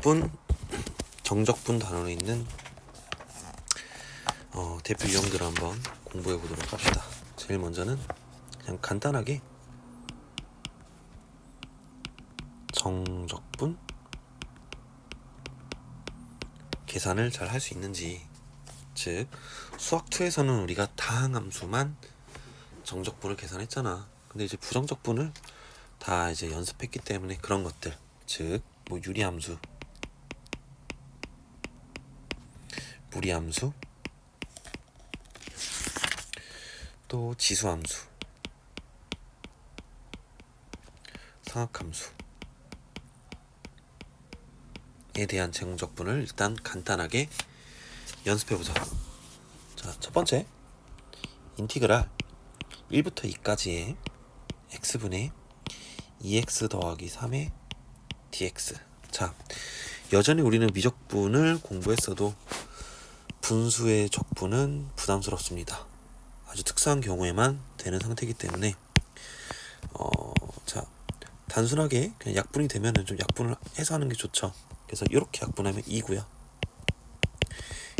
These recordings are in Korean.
정적분 정적분 단원에 있는 어, 대표 유형들을 한번 공부해 보도록 합시다. 제일 먼저는 그냥 간단하게 정적분 계산을 잘 할 수 있는지 즉 수학 2에서는 우리가 다항함수만 정적분을 계산했잖아. 근데 이제 부정적분을 다 이제 연습했기 때문에 그런 것들 즉 뭐 유리함수 무리함수 또 지수함수 상학함수 에 대한 정적분을 일단 간단하게 연습해 보자. 자, 첫 번째 인티그랄 1부터 2까지의 x분의 2x 더하기 3의 dx. 자, 여전히 우리는 미적분을 공부했어도 분수의 적분은 부담스럽습니다. 아주 특수한 경우에만 되는 상태이기 때문에 어, 자, 단순하게 그냥 약분이 되면은 좀 약분을 해서 하는 게 좋죠. 그래서 이렇게 약분하면 2고요.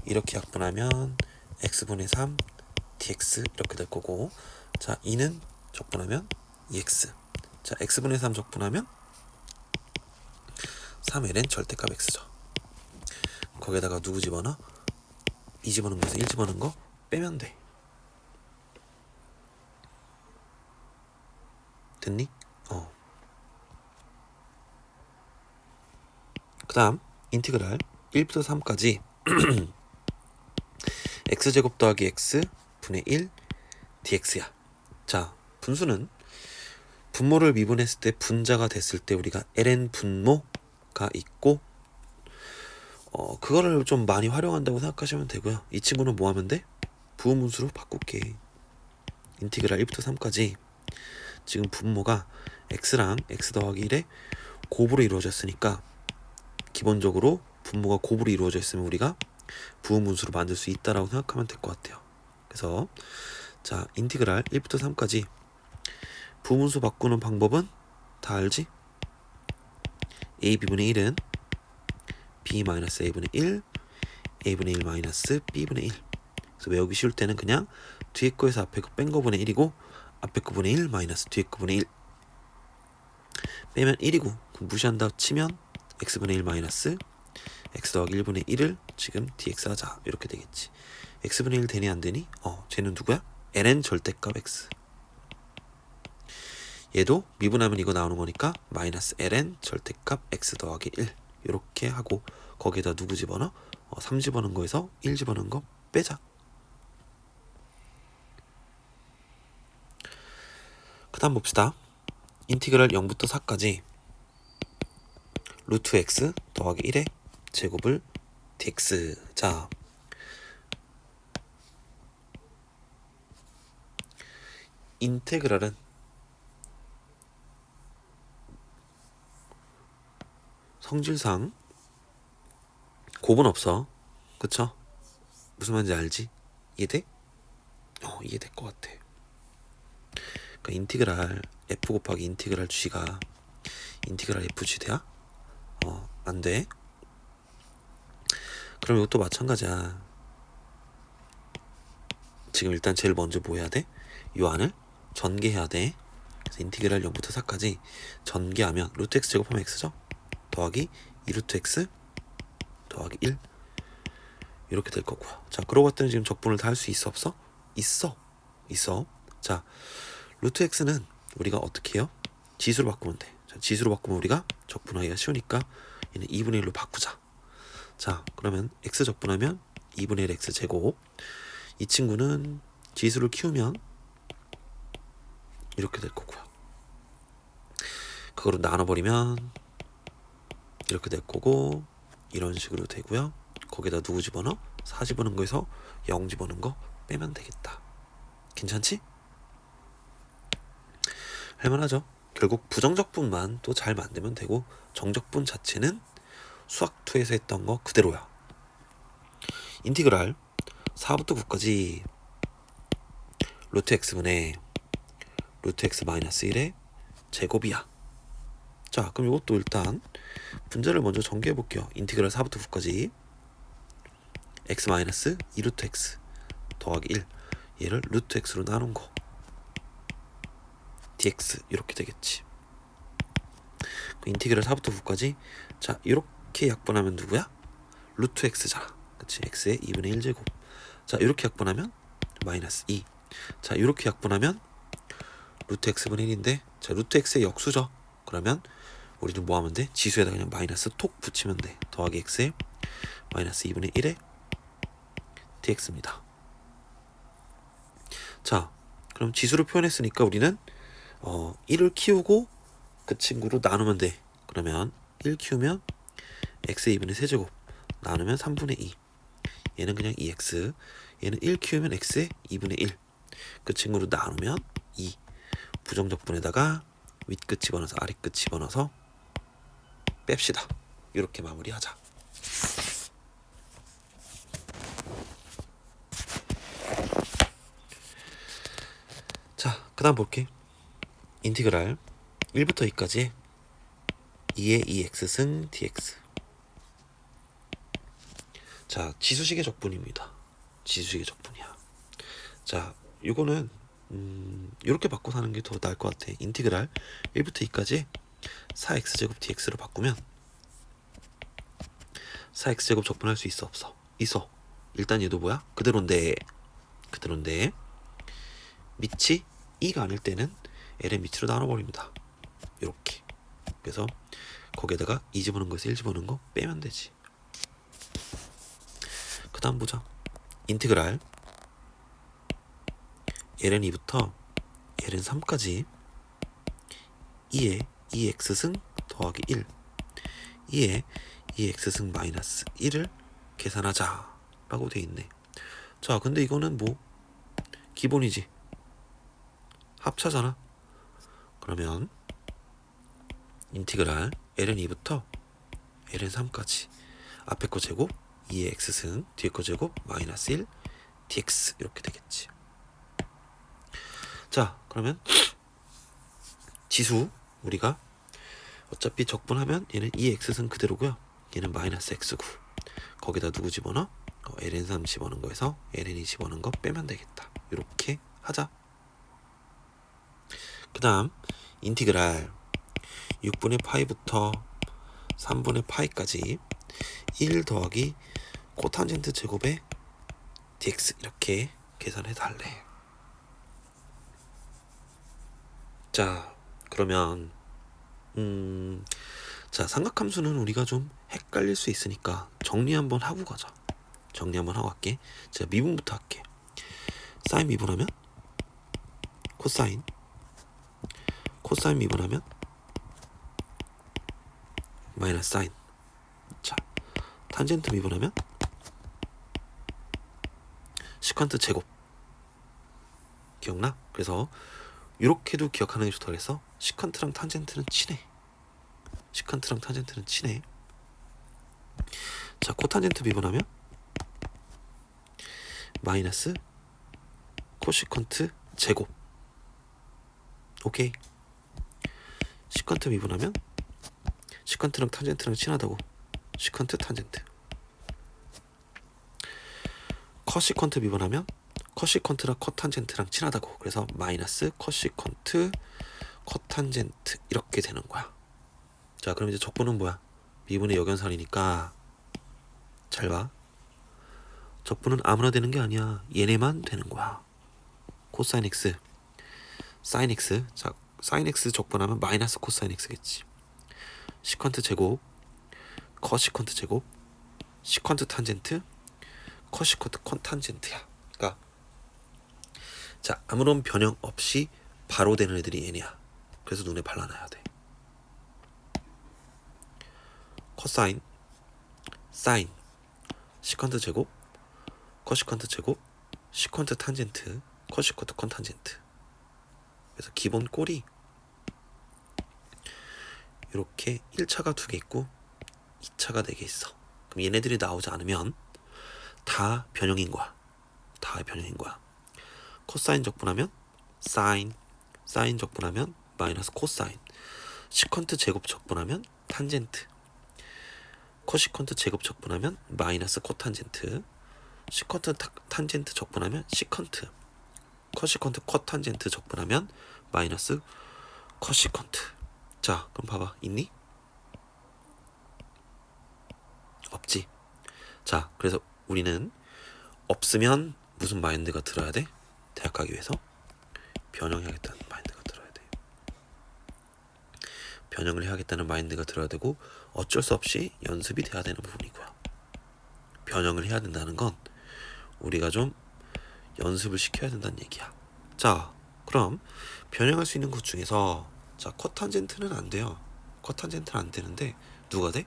이렇게 약분하면 x분의 3 dx 이렇게 될 거고 자 2는 적분하면 2x 자 x분의 3 적분하면 3ln 절대값 x죠 거기에다가 누구 집어넣어? 2 집어넣은 거에서 1 집어넣은 거 빼면 돼 됐니? 어. 그 다음 인티그랄 1부터 3까지 x제곱 더하기 x 분의 1 dx야. 자, 분수는 분모를 미분했을 때 분자가 됐을 때 우리가 ln 분모가 있고 어 그거를 좀 많이 활용한다고 생각하시면 되고요. 이 친구는 뭐 하면 돼? 부분분수로 바꿀게. 인티그랄 1부터 3까지 지금 분모가 x랑 x 더하기 1의 곱으로 이루어졌으니까 기본적으로 분모가 곱으로 이루어져 있으면 우리가 부분분수로 만들 수 있다라고 생각하면 될 것 같아요. 그래서 자 인티그랄 1부터 3까지 부분수 바꾸는 방법은 다 알지? ab분의 1은 b-a분의 1 a분의 1 마이너스 b분의 1 그래서 외우기 쉬울 때는 그냥 뒤에 거에서 앞에 거 뺀 거분의 1이고 앞에 거분의 1 마이너스 뒤에 거분의 1 빼면 1이고 그럼 무시한다 치면 x분의 1 마이너스 x 더하기 1분의 1을 지금 dx 하자. 이렇게 되겠지. X분의 1 되니 안 되니? 어 쟤는 누구야? ln 절대값 x. 얘도 미분하면 이거 나오는 거니까 마이너스 ln 절대값 x 더하기 1 이렇게 하고 거기에다 누구 집어넣어? 어, 3 집어넣은 거에서 1 집어넣은 거 빼자. 그 다음 봅시다. 인티그랄 0부터 4까지 루트 x 더하기 1의 제곱을 dx. 자 인테그랄은 성질상 곱은 없어 그쵸? 무슨 말인지 알지? 이해돼? 어 이해될 것 같아 그러니까 인티그랄 f 곱하기 인티그랄 g가 인티그랄 fg 돼야? 어 안 돼 그럼 이것도 마찬가지야 지금 일단 제일 먼저 뭐 해야 돼? 요 안을 전개해야 돼 그래서 인티그랄 0부터 4까지 전개하면 루트 x 제곱하면 x죠 더하기 2루트 x 더하기 1 이렇게 될 거고요 자 그러고 봤더니 지금 적분을 다 할 수 있어 없어? 있어. 있어. 자 루트 x는 우리가 어떻게 해요? 지수로 바꾸면 돼. 자, 지수로 바꾸면 우리가 적분하기가 쉬우니까 얘는 2분의 1로 바꾸자. 자 그러면 x 적분하면 2분의 1 x 제곱. 이 친구는 지수를 키우면 이렇게 될 거고요 그거로 나눠버리면 이렇게 될 거고 이런 식으로 되고요. 거기다 누구 집어넣어? 4 집어넣은 거에서 0 집어넣은 거 빼면 되겠다. 괜찮지? 할만하죠? 결국 부정적분만 또 잘 만들면 되고 정적분 자체는 수학 2에서 했던 거 그대로야. 인티그랄 4부터 9까지 루트 x분의 루트 x 마이너스 1의 제곱이야 자, 그럼 이것도 일단 분자를 먼저 전개해 볼게요. 인티그랄 4부터 9까지 x 마이너스 2 루트 x 더하기 1 얘를 루트 x로 나눈 거 dx 이렇게 되겠지. 그 인티그랄 4부터 9까지 자 이렇게 약분하면 누구야? 루트 x잖아. 그치? x의 2분의 1제곱. 자 이렇게 약분하면 마이너스 2. 자 이렇게 약분하면 루트 x분의 1인데 자 루트 x의 역수죠. 그러면 우리는 뭐 하면 돼? 지수에다 그냥 마이너스 톡 붙이면 돼. 더하기 x에 마이너스 2분의 1에 dx입니다. 자, 그럼 지수로 표현했으니까 우리는 어, 1을 키우고 그 친구로 나누면 돼. 그러면 1 키우면 x의 2분의 세제곱 나누면 3분의 2. 얘는 그냥 2x. 얘는 1 키우면 x의 2분의 1. 그 친구로 나누면 2. 부정적분에다가 윗끝 집어넣어서 아랫끝 집어넣어서 뺍시다. 이렇게 마무리하자. 자, 그 다음 볼게. 인티그랄 1부터 2까지 2의 2x 승 dx. 자, 지수식의 적분입니다. 지수식의 적분이야. 자, 이거는 음, 이렇게 바꿔 사는 게 더 나을 것 같아. 인티그랄 1부터 2까지 4x 제곱 dx로 바꾸면 4x 제곱 적분할 수 있어 없어? 있어. 일단 얘도 뭐야? 그대로인데 그대로인데 밑이 2가 아닐 때는 l의 밑으로 나눠버립니다. 이렇게. 그래서 거기에다가 2 집어넣은 거에서 1 집어넣은 거 빼면 되지. 그 다음 보자. 인티그랄 ln 2부터 ln 3까지 2에 2x승 더하기 1 2에 2x승 마이너스 1을 계산하자 라고 돼 있네. 자 근데 이거는 뭐 기본이지. 합차잖아. 그러면 인티그랄 ln 2부터 ln 3까지 앞에 거 제곱 2의 x승 뒤에 거 제곱 마이너스 1 dx 이렇게 되겠지. 자 그러면 지수 우리가 어차피 적분하면 얘는 2x승 그대로고요. 얘는 마이너스 x구. 거기다 누구 집어넣어? 어, ln3 집어넣은 거에서 ln이 집어넣은 거 빼면 되겠다. 이렇게 하자. 그 다음 인티그랄 6분의 파이부터 3분의 파이까지 1 더하기 코탄젠트 제곱에 dx 이렇게 계산해 달래. 자, 그러면 음, 자 삼각함수는 우리가 좀 헷갈릴 수 있으니까 정리 한번 하고 가자. 정리 한번 하고 갈게. 제가 미분부터 할게. 사인 미분하면 코사인, 코사인 미분하면 마이너스 사인. 자, 탄젠트 미분하면 시컨트 제곱. 기억나? 그래서 이렇게도 기억하는 게 좋다 그래서 시컨트랑 탄젠트는 친해. 시컨트랑 탄젠트는 친해. 자, 코탄젠트 미분하면 마이너스 코시컨트 제곱. 오케이. 시컨트 미분하면 시컨트랑 탄젠트랑 친하다고. 시컨트 탄젠트. 커시컨트 미분하면 커시컨트랑 커탄젠트랑 친하다고. 그래서 마이너스 커시컨트 커탄젠트 이렇게 되는 거야. 자 그럼 이제 적분은 뭐야? 미분의 역연산이니까 잘봐. 적분은 아무나 되는 게 아니야. 얘네만 되는 거야. 코사인 x 사인 x. 자 사인 x 적분하면 마이너스 코사인 x겠지. 시컨트 제곱 커시컨트 제곱 시컨트 탄젠트 커시컨트 컨탄젠트야 자 아무런 변형 없이 바로 되는 애들이 얘네야. 그래서 눈에 발라놔야 돼. 코사인 사인 시컨트 제곱 코시컨트 제곱 시컨트 탄젠트 코시컨트 컨탄젠트. 그래서 기본 꼴이 이렇게 1차가 두 개 있고 2차가 네 개 있어. 그럼 얘네들이 나오지 않으면 다 변형인 거야. 다 변형인 거야 코사인 적분하면 사인, 사인 적분하면 마이너스 코사인, 시컨트 제곱 적분하면 탄젠트. 코시컨트 제곱 적분하면 마이너스 코탄젠트. 시컨트 타- 탄젠트 적분하면 시컨트. 코시컨트 코탄젠트 적분하면 마이너스 코시컨트. 자 그럼 봐봐. 있니? 없지. 자 그래서 우리는 없으면 무슨 마인드가 들어야 돼? 대학 가기 위해서 변형해야겠다는 마인드가 들어야 돼 변형을 해야겠다는 마인드가 들어야 되고 어쩔 수 없이 연습이 돼야 되는 부분이고요 변형을 해야 된다는 건 우리가 좀 연습을 시켜야 된다는 얘기야. 자, 그럼 변형할 수 있는 것 중에서 자, 코탄젠트는 안 돼요. 코탄젠트는 안 되는데 누가 돼?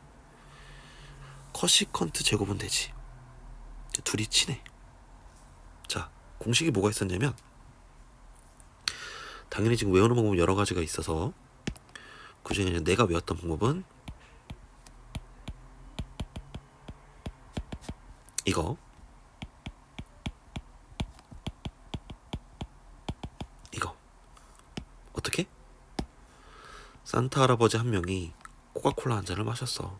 커시컨트 제곱은 되지. 둘이 친해. 자, 공식이 뭐가 있었냐면 당연히 지금 외우는 방법은 여러 가지가 있어서 그중에 내가 외웠던 방법은 이거 이거 어떻게? 산타 할아버지 한 명이 코카콜라 한 잔을 마셨어.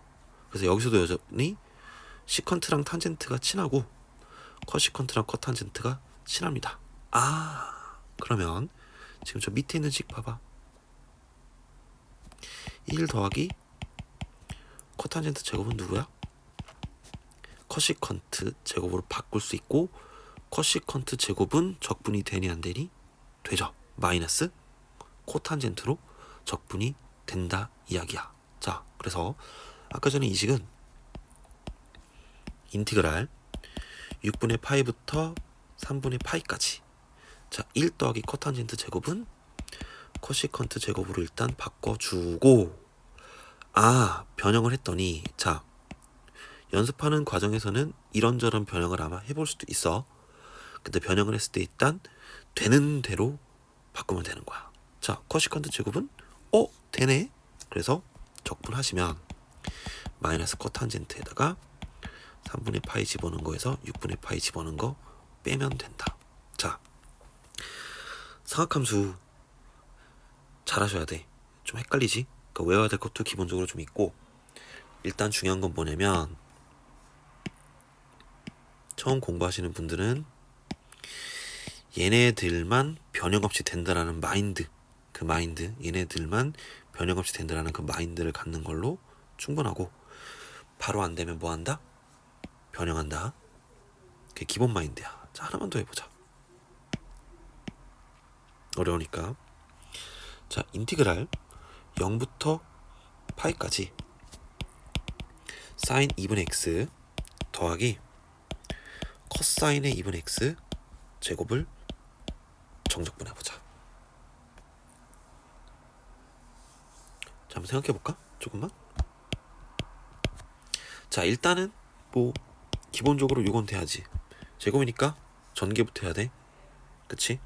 그래서 여기서도 여전히 시컨트랑 탄젠트가 친하고 커시컨트랑 커탄젠트가 친합니다. 아 그러면 지금 저 밑에 있는 식 봐봐. 1 더하기 커탄젠트 제곱은 누구야? 커시컨트 제곱으로 바꿀 수 있고 커시컨트 제곱은 적분이 되니 안 되니? 되죠. 마이너스 코탄젠트로 적분이 된다 이야기야. 자, 그래서 아까 전에 이 식은 인티그랄 6분의 파이부터 3분의 파이까지 자, 1 더하기 코탄젠트 제곱은 코시컨트 제곱으로 일단 바꿔주고 아, 변형을 했더니 자, 연습하는 과정에서는 이런저런 변형을 아마 해볼 수도 있어. 근데 변형을 했을 때 일단 되는 대로 바꾸면 되는 거야. 자, 커시컨트 제곱은 어 되네. 그래서 적분하시면 마이너스 코탄젠트에다가 3분의 파이 집어넣은 거에서 6분의 파이 집어넣은 거 빼면 된다. 자, 상학함수 잘하셔야 돼. 좀 헷갈리지? 그러니까 외워야 될 것도 기본적으로 좀 있고 일단 중요한 건 뭐냐면 처음 공부하시는 분들은 얘네들만 변형 없이 된다라는 마인드 그 마인드 얘네들만 변형 없이 된다라는 그 마인드를 갖는 걸로 충분하고 바로 안 되면 뭐 한다? 변형한다. 그게 기본 마인드야. 자 하나만 더 해보자. 어려우니까 자 인티그랄 0부터 파이까지 사인 2분의 x 더하기 코사인의 2분의 x 제곱을 정적분 해보자. 자, 한번 생각해 볼까? 조금만. 자, 일단은 뭐 기본적으로 이건 돼야지. 제곱이니까 전개부터 해야 돼. 그치?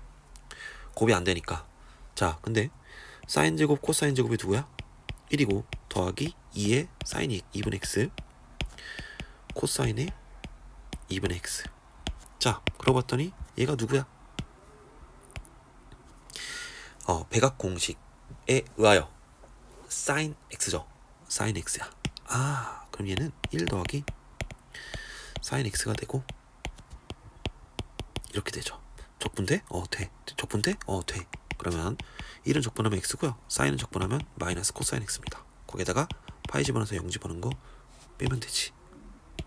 곱이 안 되니까. 자, 근데 사인 제곱, 코사인 제곱이 누구야? 1이고 더하기 2의 사인 2분의 x 코사인의 2분의 x 자, 그러고 봤더니 얘가 누구야? 어, 백악 공식에 의하여 sin x죠. sin x야. 아, 그럼 얘는 1 더하기 sin x가 되고 이렇게 되죠. 적분돼? 어, 돼. 적분돼? 어, 돼. 그러면 1은 적분하면 x고요. sin은 적분하면 마이너스 코사인 x입니다. 거기에다가 파이 집어넣어서 0 집어넣은 거 빼면 되지.